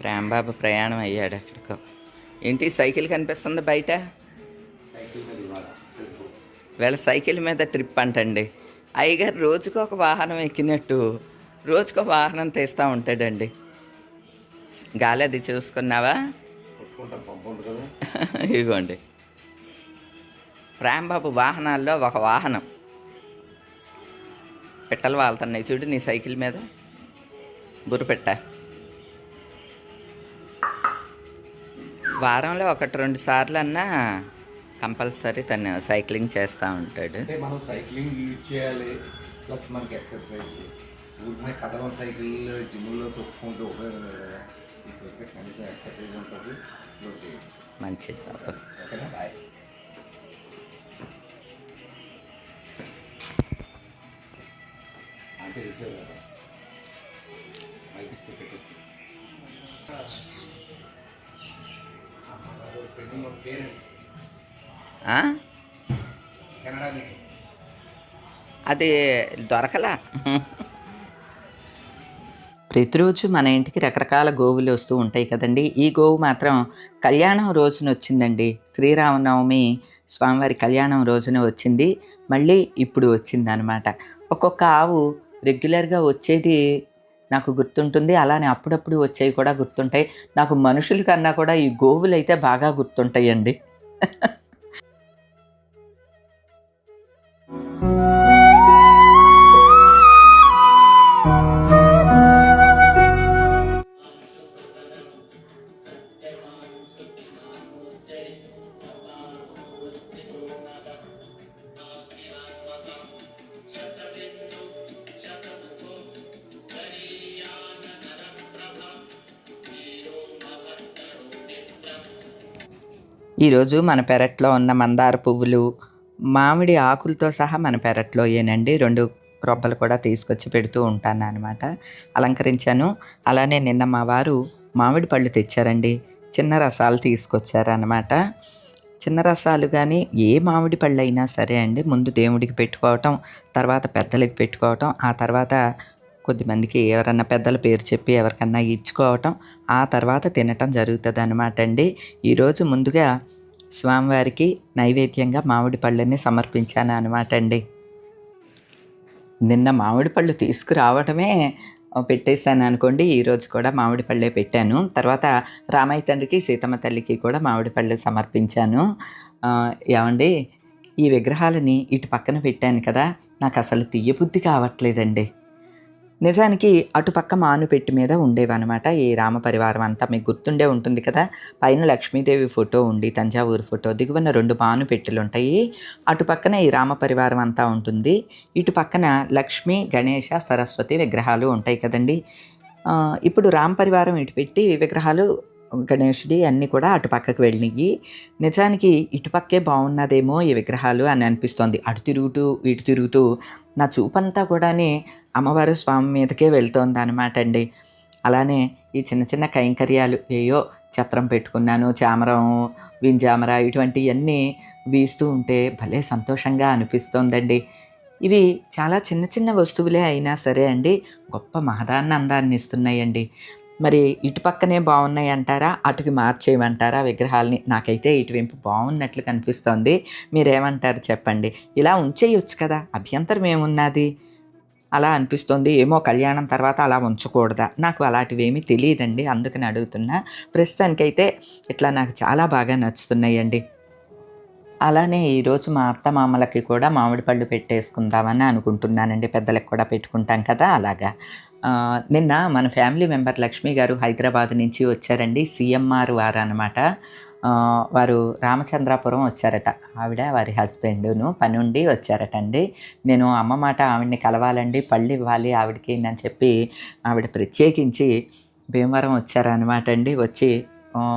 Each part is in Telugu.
ప్రేమబాబు ప్రయాణం అయ్యాడు ఎక్కడికో ఏంటి సైకిల్ కనిపిస్తుంది బయట? వీళ్ళ సైకిల్ మీద ట్రిప్ అంటండి. అయ్యగారు రోజుకు ఒక వాహనం ఎక్కినట్టు రోజుకు ఒక వాహనం తీస్తూ ఉంటాడండి. గాలి అది చూసుకున్నావా? ఇదిగోండి. ప్రేమబాబు వాహనాల్లో ఒక వాహనం. పిట్టలు వాళ్తున్నాయి చూడు నీ సైకిల్ మీద. బుర్రపెట్ట వారంలో ఒకటి రెండు సార్లు అన్నా కంపల్సరీ తను సైక్లింగ్ చేస్తూ ఉంటాడు. అంటే మనం సైక్లింగ్ యూజ్ చేయాలి ప్లస్ మనకి ఎక్సర్సైజ్ ఊరికే కదలం సైకిల్ జిమ్లో తొక్కుకుంటూ ఉపయోగం లేదు కదా. ఇట్లయితే కనీసం ఎక్సర్సైజ్ ఉంటుంది యూజ్ చేయొచ్చు మంచిది ఓకేనా? బాయ్. అంటే రిసీవ్ కదా. మైక్ ఇచ్చి పెట్టేసి పెండింగ్ పేరెంట్స్. ఆ? కెనడా నుంచి. అది దొరకలా? ప్రతిరోజు మన ఇంటికి రకరకాల గోవులు వస్తూ ఉంటాయి కదండి. ఈ గోవు మాత్రం కళ్యాణం రోజున వచ్చిందండి. శ్రీరామనవమి స్వామివారి కళ్యాణం రోజున వచ్చింది. మళ్ళీ ఇప్పుడు వచ్చింది అనమాట ఒక్కొక్క ఆవు రెగ్యులర్గా వచ్చేది నాకు గుర్తుంటుంది. అలానే అప్పుడప్పుడు వచ్చేవి కూడా గుర్తుంటాయి. నాకు మనుషుల కన్నా కూడా ఈ గోవులు అయితే బాగా గుర్తుంటాయండి. ఈరోజు మన పెరట్లో ఉన్న మందార పువ్వులు మామిడి ఆకులతో సహా మన పెరట్లో ఏనండి రెండు రొబ్బలు కూడా తీసుకొచ్చి పెడుతూ ఉంటాను అనమాట అలంకరించాను. అలానే నిన్న మా వారు మామిడి పళ్ళు తెచ్చారండి. చిన్న రసాలు తీసుకొచ్చారనమాట చిన్న రసాలు కానీ ఏ మామిడి పళ్ళు అయినా సరే అండి ముందు దేవుడికి పెట్టుకోవటం తర్వాత పెద్దలకి పెట్టుకోవటం ఆ తర్వాత కొద్దిమందికి ఎవరన్నా పెద్దల పేరు చెప్పి ఎవరికన్నా ఇచ్చుకోవటం ఆ తర్వాత తినటం జరుగుతుంది అనమాట అండి ఈరోజు ముందుగా స్వామివారికి నైవేద్యంగా మామిడి పళ్ళని సమర్పించాను అనమాట అండి. నిన్న మామిడి పళ్ళు తీసుకురావటమే పెట్టేశాను అనుకోండి ఈరోజు కూడా మామిడి పళ్ళే పెట్టాను. తర్వాత రామయ్య తండ్రికి సీతమ్మ తల్లికి కూడా మామిడి పళ్ళు సమర్పించాను. ఏమండి ఈ విగ్రహాలని ఇటు పక్కన పెట్టాను కదా నాకు అసలు తీయబుద్ధి కావట్లేదండి. నిజానికి అటుపక్క మానుపెట్టి మీద ఉండేవన్నమాట. ఈ రామ పరివారం అంతా మీకు గుర్తుండే ఉంటుంది కదా? పైన లక్ష్మీదేవి ఫోటో ఉండి తంజావూరు ఫోటో. దిగువన రెండు మానుపెట్టెలు ఉంటాయి అటు పక్కన ఈ రామ పరివారం అంతా ఉంటుంది. ఇటు పక్కన లక్ష్మి గణేష సరస్వతి విగ్రహాలు ఉంటాయి కదండి. ఇప్పుడు రామ పరివారం ఇటు పెట్టి విగ్రహాలు గణేషుడి అన్నీ కూడా అటు పక్కకు వెళ్ళినాయి నిజానికి ఇటుపక్కే బాగున్నదేమో ఈ విగ్రహాలు అని అనిపిస్తోంది. అటు తిరుగుతూ ఇటు తిరుగుతూ నా చూపంతా కూడానే అమ్మవారు స్వామి మీదకే వెళ్తోంది అనమాట అండి. అలానే ఈ చిన్న చిన్న కైంకర్యాలు ఏయో ఛత్రం పెట్టుకున్నాను చామరం వింజామర ఇటువంటివన్నీ వీస్తూ ఉంటే భలే సంతోషంగా అనిపిస్తోందండి. ఇవి చాలా చిన్న చిన్న వస్తువులే అయినా సరే అండి గొప్ప మహదాన్ని అందాన్ని ఇస్తున్నాయండి మరి ఇటు పక్కనే బాగున్నాయి అంటారా? అటుకి మార్చేయమంటారా విగ్రహాలని? నాకైతే ఇటువైపు బాగున్నట్లు కనిపిస్తోంది. మీరేమంటారు చెప్పండి. ఇలా ఉంచేయొచ్చు కదా. అభ్యంతరం ఏమున్నది? అలా అనిపిస్తుంది. ఏమో కళ్యాణం తర్వాత అలా ఉంచకూడదా? నాకు అలాంటివి ఏమీ తెలియదండి. అందుకని అడుగుతున్నా. ప్రస్తుతానికైతే ఇట్లా నాకు చాలా బాగా నచ్చుతున్నాయండి. అలానే ఈరోజు మా అత్త మామలకి కూడా మామిడి పళ్ళు పెట్టేసుకుందామని అనుకుంటున్నానండి. పెద్దలకు కూడా పెట్టుకుంటాం కదా అలాగా. నిన్న మన ఫ్యామిలీ మెంబర్ లక్ష్మి గారు హైదరాబాద్ నుంచి వచ్చారండి. సిఎంఆర్ వారు అనమాట వారు రామచంద్రాపురం వచ్చారట. ఆవిడ వారి హస్బెండ్ను పని ఉండి వచ్చారట అండి నేను అమ్మ మాట ఆవిడని కలవాలండి పళ్ళు ఇవ్వాలి ఆవిడకి అని చెప్పి ఆవిడ ప్రత్యేకించి భీమవరం వచ్చారనమాట అండి వచ్చి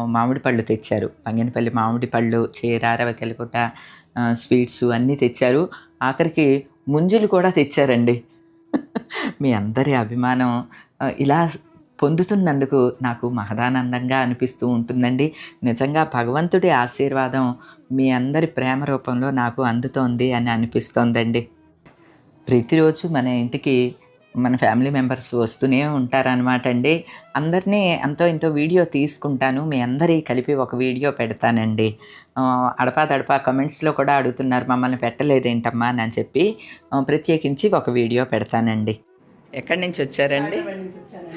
మామిడి పళ్ళు తెచ్చారు. పంగినపల్లి మామిడి పళ్ళు చీర రవకెలకుట స్వీట్స్ అన్నీ తెచ్చారు. ఆఖరికి ముంజులు కూడా తెచ్చారండి. మీ అందరి అభిమానం ఇలా పొందుతున్నందుకు నాకు మహదానందంగా అనిపిస్తూ ఉంటుందండి. నిజంగా భగవంతుడి ఆశీర్వాదం మీ అందరి ప్రేమ రూపంలో నాకు అందుతోంది అని అనిపిస్తోందండి. ప్రతిరోజు మన ఇంటికి మన ఫ్యామిలీ మెంబర్స్ వస్తూనే ఉంటారనమాట అండి. అందరినీ ఎంతో ఎంతో వీడియో తీసుకుంటాను. మీ అందరి కలిపి ఒక వీడియో పెడతానండి. అడపా దడపా కమెంట్స్లో కూడా అడుగుతున్నారు మమ్మల్ని పెట్టలేదేంటమ్మా అని చెప్పి ప్రత్యేకించి ఒక వీడియో పెడతానండి. ఎక్కడి నుంచి వచ్చారండి?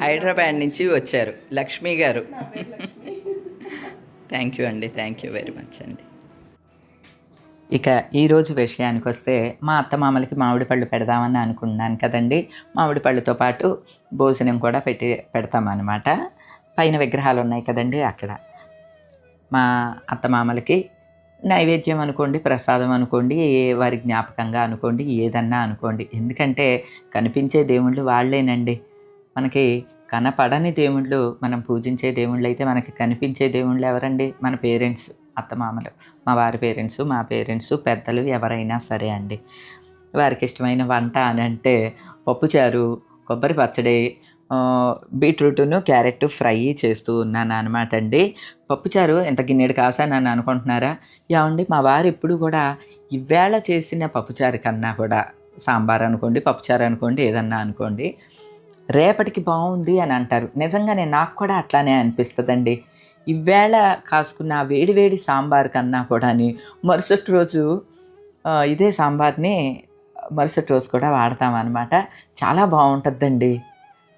హైదరాబాద్ నుంచి వచ్చారు. లక్ష్మి గారు. థ్యాంక్ యూ అండి. థ్యాంక్ యూ వెరీ మచ్ అండి. ఇక ఈరోజు విషయానికి వస్తే మా అత్తమామలకి మామిడి పళ్ళు పెడదామని అనుకున్నాను కదండి. మామిడి పళ్ళుతో పాటు భోజనం కూడా పెట్టి పెడతామన్నమాట. పైన విగ్రహాలు ఉన్నాయి కదండి అక్కడ. మా అత్తమామలకి నైవేద్యం అనుకోండి ప్రసాదం అనుకోండి ఏ- వారి జ్ఞాపకంగా అనుకోండి ఏదన్నా అనుకోండి. ఎందుకంటే కనిపించే దేవుళ్ళు వాళ్ళేనండి. మనకి కనపడని దేవుళ్ళు మనం పూజించే దేవుళ్ళు అయితే మనకి కనిపించే దేవుళ్ళు ఎవరండి? మన పేరెంట్స్. అత్తమామలు. మా వారి పేరెంట్స్ మా పేరెంట్స్ పెద్దలు ఎవరైనా సరే అండి. వారికి ఇష్టమైన వంట అని అంటే పప్పుచారు కొబ్బరి పచ్చడి బీట్రూట్ను క్యారెట్ ఫ్రై చేస్తూ ఉన్నాను అనమాట అండి. పప్పుచారు ఎంత గిన్నెడు కాసానని అనుకుంటున్నారా? ఏమండి మా వారు ఎప్పుడు కూడా ఇవేళ చేసిన పప్పుచారు కన్నా కూడా సాంబార్ అనుకోండి పప్పుచారు అనుకోండి ఏదన్నా అనుకోండి రేపటికి బాగుంది అని అంటారు. నిజంగానే నాకు కూడా అట్లానే అనిపిస్తుందండి. ఇవేళ కాసుకున్న ఆ వేడి వేడి సాంబార్ కన్నా కూడాని మరుసటి రోజు ఇదే సాంబార్ని మరుసటి రోజు కూడా వాడతామన్నమాట. చాలా బాగుంటుందండి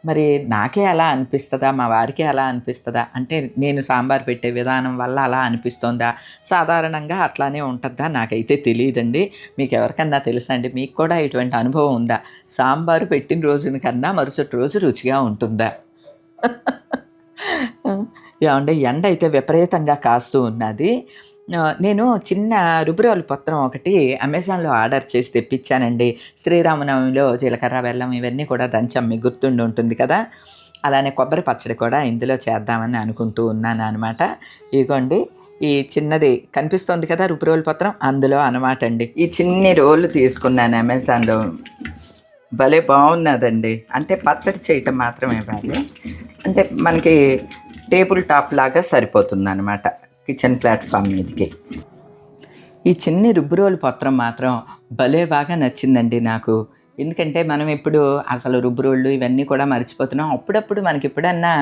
మరి నాకే అలా అనిపిస్తుందా? మా వారికి అలా అనిపిస్తుందా? అంటే నేను సాంబార్ పెట్టే విధానం వల్ల అలా అనిపిస్తుందా? సాధారణంగా అట్లానే ఉంటుందా నాకైతే తెలియదండి మీకు ఎవరికన్నా తెలుసండి? మీకు కూడా ఇటువంటి అనుభవం ఉందా? సాంబారు పెట్టిన రోజున కన్నా మరుసటి రోజు రుచిగా ఉంటుందా? ఏమంటే ఎండ అయితే విపరీతంగా కాస్తూ ఉన్నది. నేను చిన్న రుబ్రోలు పత్రం ఒకటి అమెజాన్లో ఆర్డర్ చేసి తెప్పించానండి. శ్రీరామనవమిలో జీలకర్ర బెల్లం ఇవన్నీ కూడా దంచం మీకు గుర్తుండి ఉంటుంది కదా. అలానే కొబ్బరి పచ్చడి కూడా ఇందులో చేద్దామని అనుకుంటూ ఉన్నాను అనమాట ఇదిగోండి ఈ చిన్నది కనిపిస్తుంది కదా రుబ్రోలు పత్రం అందులో అనమాట అండి. ఈ చిన్ని రోలు తీసుకున్నాను అమెజాన్లో. భలే బాగున్నదండి. అంటే పచ్చడి చేయటం మాత్రమే బాగా అంటే మనకి టేబుల్ టాప్ లాగా సరిపోతుంది అనమాట కిచెన్ ప్లాట్ఫామ్ మీదకి. ఈ చిన్ని రుబ్బురోలు పత్రం మాత్రం భలే బాగా నచ్చిందండి నాకు. ఎందుకంటే మనం ఇప్పుడు అసలు రుబ్బురోళ్ళు ఇవన్నీ కూడా మర్చిపోతున్నాం. అప్పుడప్పుడు మనకి ఎప్పుడన్నా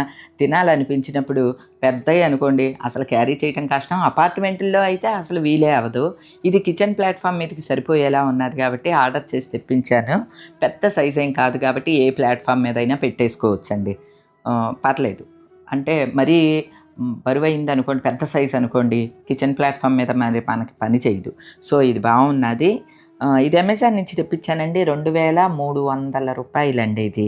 తినాలనిపించినప్పుడు పెద్దవి అనుకోండి అసలు క్యారీ చేయటం కష్టం. అపార్ట్మెంట్లో అయితే అసలు వీలే అవ్వదు. ఇది కిచెన్ ప్లాట్ఫామ్ మీదకి సరిపోయేలా ఉన్నది కాబట్టి ఆర్డర్ చేసి తెప్పించాను. పెద్ద సైజ్ ఏం కాదు కాబట్టి ఏ ప్లాట్ఫామ్ మీద అయినా పెట్టేసుకోవచ్చండి పర్లేదు. అంటే మరీ బరువైంది అనుకోండి పెద్ద సైజ్ అనుకోండి కిచెన్ ప్లాట్ఫామ్ మీద మరి మనకి పని చేయదు. సో ఇది బాగున్నది. ఇది అమెజాన్ నుంచి తెప్పించానండి రెండు వేల మూడు వందల రూపాయలండి ఇది.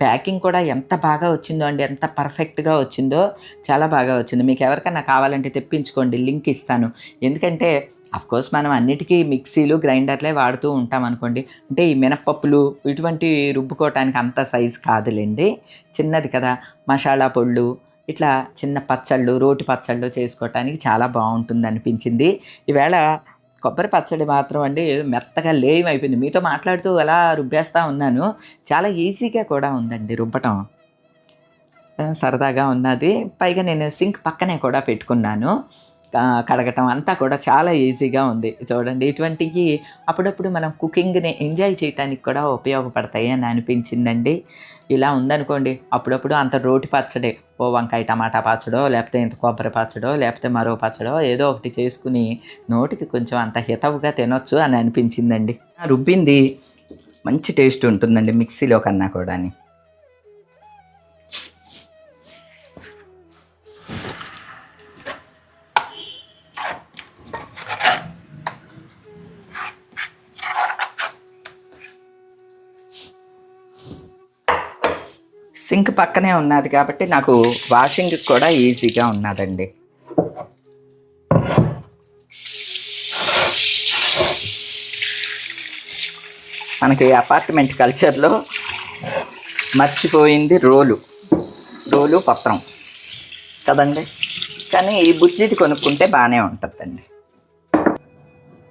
ప్యాకింగ్ కూడా ఎంత బాగా వచ్చిందో అండి ఎంత పర్ఫెక్ట్గా వచ్చిందో చాలా బాగా వచ్చింది. మీకు ఎవరికైనా కావాలంటే తెప్పించుకోండి లింక్ ఇస్తాను. ఎందుకంటే కోర్స్ మనం అన్నిటికీ మిక్సీలు గ్రైండర్లే వాడుతూ ఉంటాం అనుకోండి. అంటే ఈ మినప్పప్పులు ఇటువంటి రుబ్బుకోవటానికి అంత సైజు కాదులేండి. చిన్నది కదా. మసాలా పొళ్ళు ఇట్లా చిన్న పచ్చళ్ళు రోటి పచ్చళ్ళు చేసుకోవటానికి చాలా బాగుంటుంది అనిపించింది. ఈవేళ కొబ్బరి పచ్చడి మాత్రం అండి మెత్తగా లేయం అయిపోయింది మీతో మాట్లాడుతూ అలా రుబ్బేస్తూ ఉన్నాను. చాలా ఈజీగా కూడా ఉందండి రుబ్బటం. సరదాగా ఉన్నది. పైగా నేను సింక్ పక్కనే కూడా పెట్టుకున్నాను. కడగటం అంతా కూడా చాలా ఈజీగా ఉంది. చూడండి ఇటువంటివి అప్పుడప్పుడు మనం కుకింగ్ని ఎంజాయ్ చేయడానికి కూడా ఉపయోగపడతాయి అని అనిపించిందండి. ఇలా ఉందనుకోండి అప్పుడప్పుడు అంత రోటి పచ్చడి ఓ వంకాయ టమాటా పచ్చడో లేకపోతే ఇంత కొబ్బరి పచ్చడో లేకపోతే మరో పచ్చడో ఏదో ఒకటి చేసుకుని నోటికి కొంచెం అంత హితవుగా తినొచ్చు అని అనిపించిందండి. రుబ్బింది మంచి టేస్ట్ ఉంటుందండి మిక్సీలో కన్నా కూడా సింక్ పక్కనే ఉన్నది కాబట్టి నాకు వాషింగ్ కూడా ఈజీగా ఉన్నదండి. మనకి అపార్ట్మెంట్ కల్చర్లో మర్చిపోయింది రోలు. రోలు పత్రం. కదండి? కానీ ఈ బుజ్జిది కొనుక్కుంటే బాగానే ఉంటుందండి.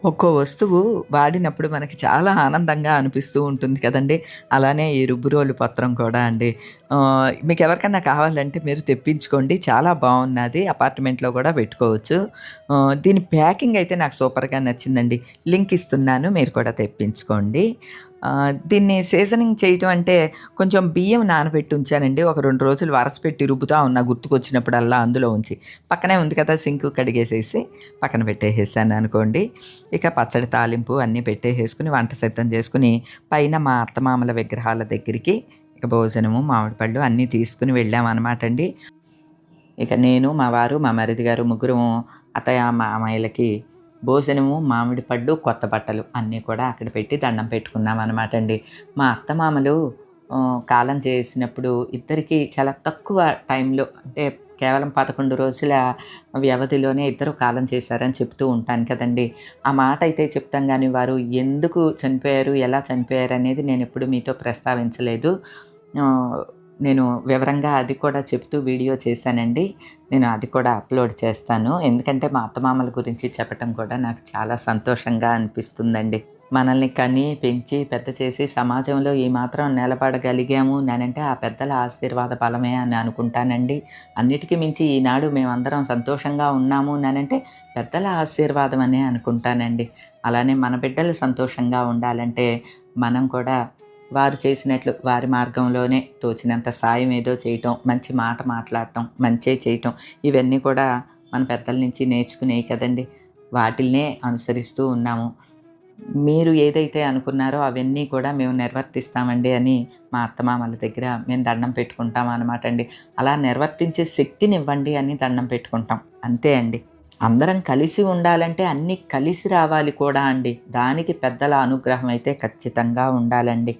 ఒక్కో వస్తువు వాడినప్పుడు మనకి చాలా ఆనందంగా అనిపిస్తూ ఉంటుంది కదండి. అలానే ఈ రుబ్బురోలు పత్రం కూడా అండి. మీకు ఎవరికైనా కావాలంటే మీరు తెప్పించుకోండి. చాలా బాగున్నది. అపార్ట్మెంట్లో కూడా పెట్టుకోవచ్చు. దీని ప్యాకింగ్ అయితే నాకు సూపర్గా నచ్చిందండి. లింక్ ఇస్తున్నాను. మీరు కూడా తెప్పించుకోండి. దీన్ని సీజనింగ్ చేయటం అంటే కొంచెం బియ్యం నానబెట్టి ఉంచానండి. ఒక రెండు రోజులు వరసపెట్టి రుబ్బుతా ఉన్నా గుర్తుకొచ్చినప్పుడల్లా అందులో ఉంచి. పక్కనే ఉంది కదా సింక్ కడిగేసేసి పక్కన పెట్టేసేసాను అనుకోండి. ఇక పచ్చడి తాలింపు అన్నీ పెట్టేసేసుకుని వంట సిద్ధం చేసుకుని పైన మా అత్తమామల విగ్రహాల దగ్గరికి ఇక భోజనము మామిడి పళ్ళు అన్నీ తీసుకుని వెళ్ళామన్నమాట అండి. ఇక నేను మా వారు మా మరిది గారు ముగ్గురు అత్తయ్య మామయ్యలకి భోజనము మామిడి పళ్ళు కొత్త బట్టలు అన్నీ కూడా అక్కడ పెట్టి దండం పెట్టుకున్నాం అనమాట అండి మా అత్తమామలు కాలం చేసినప్పుడు ఇద్దరికి చాలా తక్కువ టైంలో అంటే కేవలం పదకొండు రోజుల వ్యవధిలోనే ఇద్దరు కాలం చేశారని చెప్తూ ఉంటాను కదండి. ఆ మాట అయితే చెప్తాం కానీ వారు ఎందుకు చనిపోయారు ఎలా చనిపోయారు అనేది నేను ఎప్పుడు మీతో ప్రస్తావించలేదు. నేను వివరంగా అది కూడా చెప్తూ వీడియో చేశానండి. నేను అది కూడా అప్లోడ్ చేస్తాను. ఎందుకంటే మా అత్తమామల గురించి చెప్పటం కూడా నాకు చాలా సంతోషంగా అనిపిస్తుందండి. మనల్ని కని పెంచి పెద్ద చేసి సమాజంలో ఈ మాత్రం నిలబడగలిగాము నేనంటే ఆ పెద్దల ఆశీర్వాద బలమే అని అనుకుంటానండి. అన్నిటికీ మించి ఈనాడు మేమందరం సంతోషంగా ఉన్నాము నేనంటే పెద్దల ఆశీర్వాదం అనే అనుకుంటానండి. అలానే మన బిడ్డలు సంతోషంగా ఉండాలంటే మనం కూడా వారు చేసినట్లు వారి మార్గంలోనే తోచినంత సాయం ఏదో చేయటం మంచి మాట మాట్లాడటం మంచే చేయటం ఇవన్నీ కూడా మన పెద్దల నుంచి నేర్చుకునేవి కదండి. వాటిల్నే అనుసరిస్తూ ఉన్నాము. మీరు ఏదైతే అనుకున్నారో అవన్నీ కూడా మేము నిర్వర్తిస్తామండి అని మా అత్తమామల దగ్గర మేము దండం పెట్టుకుంటాం అనమాట అండి. అలా నిర్వర్తించే శక్తిని ఇవ్వండి అని దండం పెట్టుకుంటాం. అంతే అండి. అందరం కలిసి ఉండాలంటే అన్నీ కలిసి రావాలి కూడా అండి. దానికి పెద్దల అనుగ్రహం అయితే ఖచ్చితంగా ఉండాలండి.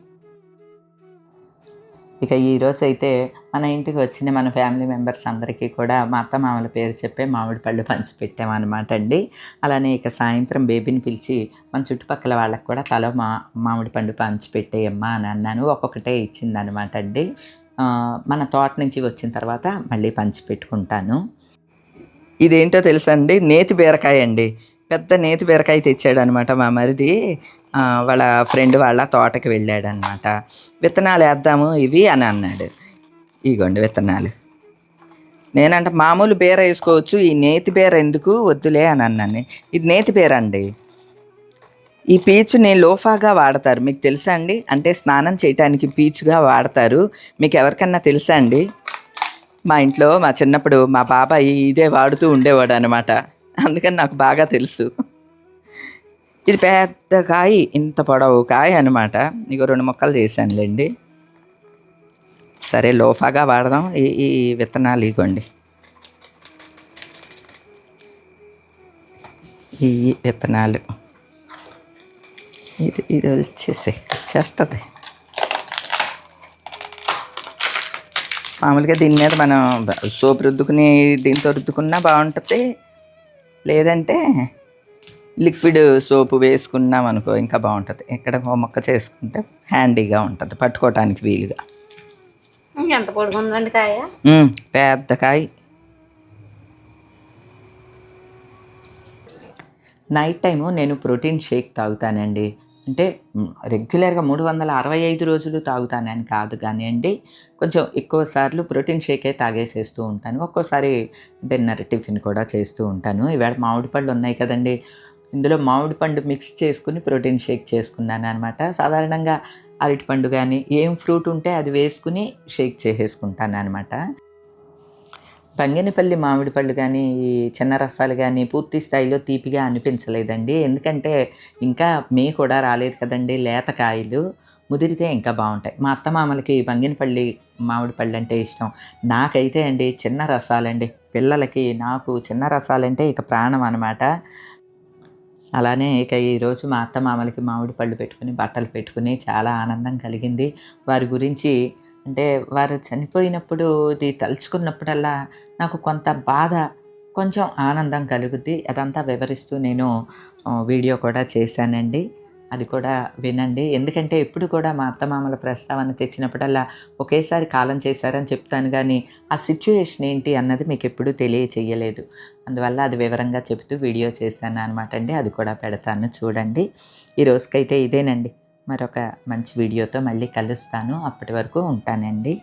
ఇక ఈరోజు అయితే మన ఇంటికి వచ్చిన మన ఫ్యామిలీ మెంబర్స్ అందరికీ కూడా మా అత్త మామల పేరు చెప్పే మామిడి పళ్ళు పంచిపెట్టామన్నమాట అండి. అలానే ఇక సాయంత్రం బేబీని పిలిచి మన చుట్టుపక్కల వాళ్ళకి కూడా తల మా మామిడి పండు పంచి పెట్టేయమ్మా అని అన్నాను. ఒక్కొక్కటే ఇచ్చిందనమాట అండి. మన తోట నుంచి వచ్చిన తర్వాత మళ్ళీ పంచి పెట్టుకుంటాను. ఇదేంటో తెలుసా అండి? నేతి బీరకాయ అండి. పెద్ద నేతి బీరకాయ తెచ్చాడు అనమాట మా మరిది. వాళ్ళ ఫ్రెండ్ వాళ్ళ తోటకి వెళ్ళాడనమాట. విత్తనాలు వేద్దాము ఇవి అని అన్నాడు. ఇగోండి విత్తనాలు. నేనంటే మామూలు బీర వేసుకోవచ్చు ఈ నేతి బీర ఎందుకు వద్దులే అని అన్నాను. ఇది నేతి బీర అండి. ఈ పీచుని లోఫాగా వాడతారు. మీకు తెలుసా అండి? అంటే స్నానం చేయటానికి పీచుగా వాడతారు. మీకు ఎవరికన్నా తెలుసా అండి? మా ఇంట్లో మా చిన్నప్పుడు మా బాబాయ్ ఇదే వాడుతూ ఉండేవాడు అనమాట అందుకని నాకు బాగా తెలుసు. ఇది పెద్ద కాయ ఇంత పొడవు కాయ అనమాట ఇక రెండు మొక్కలు చేశానులేండి. సరే లోఫాగా వాడదాం. ఈ ఈ విత్తనాలు ఇగోండి. ఈ విత్తనాలు. ఇది ఇది వచ్చేసి చేస్తుంది మామూలుగా దీని మీద మనం సోపు రుద్దుకుని దీంతో రుద్దుకున్నా బాగుంటుంది. లేదంటే లిక్విడ్ సోపు వేసుకున్నాం అనుకో ఇంకా బాగుంటుంది. ఇక్కడ ఓ మొక్క చేసుకుంటే హ్యాండీగా ఉంటుంది పట్టుకోవటానికి వీలుగా. ఎంత పొడుగుందండి కాయ? పెద్ద కాయ. నైట్ టైము నేను ప్రోటీన్ షేక్ తాగుతానండి. అంటే రెగ్యులర్గా మూడు వందల అరవై ఐదు రోజులు తాగుతానని కాదు కానివ్వండి కొంచెం ఎక్కువ సార్లు ప్రోటీన్ షేకే తాగేసేస్తూ ఉంటాను. ఒక్కోసారి డిన్నర్ టిఫిన్ కూడా చేస్తూ ఉంటాను. ఈవేళ మామిడి పళ్ళు ఉన్నాయి కదండి ఇందులో మామిడి పండు మిక్స్ చేసుకుని ప్రోటీన్ షేక్ చేసుకున్నాను అనమాట సాధారణంగా అరటిపండు కానీ ఏం ఫ్రూట్ ఉంటే అది వేసుకుని షేక్ చేసేసుకుంటాను అనమాట పంగినపల్లి మామిడి పళ్ళు కానీ ఈ చిన్న రసాలు కానీ పూర్తి స్థాయిలో తీపిగా అనిపించలేదండి. ఎందుకంటే ఇంకా మే కూడా రాలేదు కదండి లేత కాయలు. ముదిరితే ఇంకా బాగుంటాయి. మా అత్త మామలకి బంగినపల్లి మామిడి పళ్ళు అంటే ఇష్టం. నాకైతే అండి చిన్న రసాలండి. పిల్లలకి నాకు చిన్న రసాలంటే ఇక ప్రాణం అనమాట అలానే ఇక ఈరోజు మా అత్త మామలకి మామిడి పళ్ళు పెట్టుకుని బట్టలు పెట్టుకుని చాలా ఆనందం కలిగింది. వారి గురించి అంటే వారు చనిపోయినప్పుడు ఇది తలుచుకున్నప్పుడల్లా నాకు కొంత బాధ కొంచెం ఆనందం కలుగుద్ది. అదంతా వివరిస్తూ నేను వీడియో కూడా చేశానండి. అది కూడా వినండి. ఎందుకంటే ఎప్పుడు కూడా మా అత్తమామల ప్రస్తావన తెచ్చినప్పుడల్లా ఒకేసారి కాలం చేశారని చెప్తాను కానీ ఆ సిచ్యుయేషన్ ఏంటి అన్నది మీకు ఎప్పుడూ తెలియచేయలేదు అందువల్ల అది వివరంగా చెబుతూ వీడియో చేశాను అనమాట అండి. అది కూడా పెడతాను చూడండి. ఈ రోజుకైతే ఇదేనండి. మరొక మంచి వీడియోతో మళ్ళీ కలుస్తాను. అప్పటి వరకు ఉంటానండి.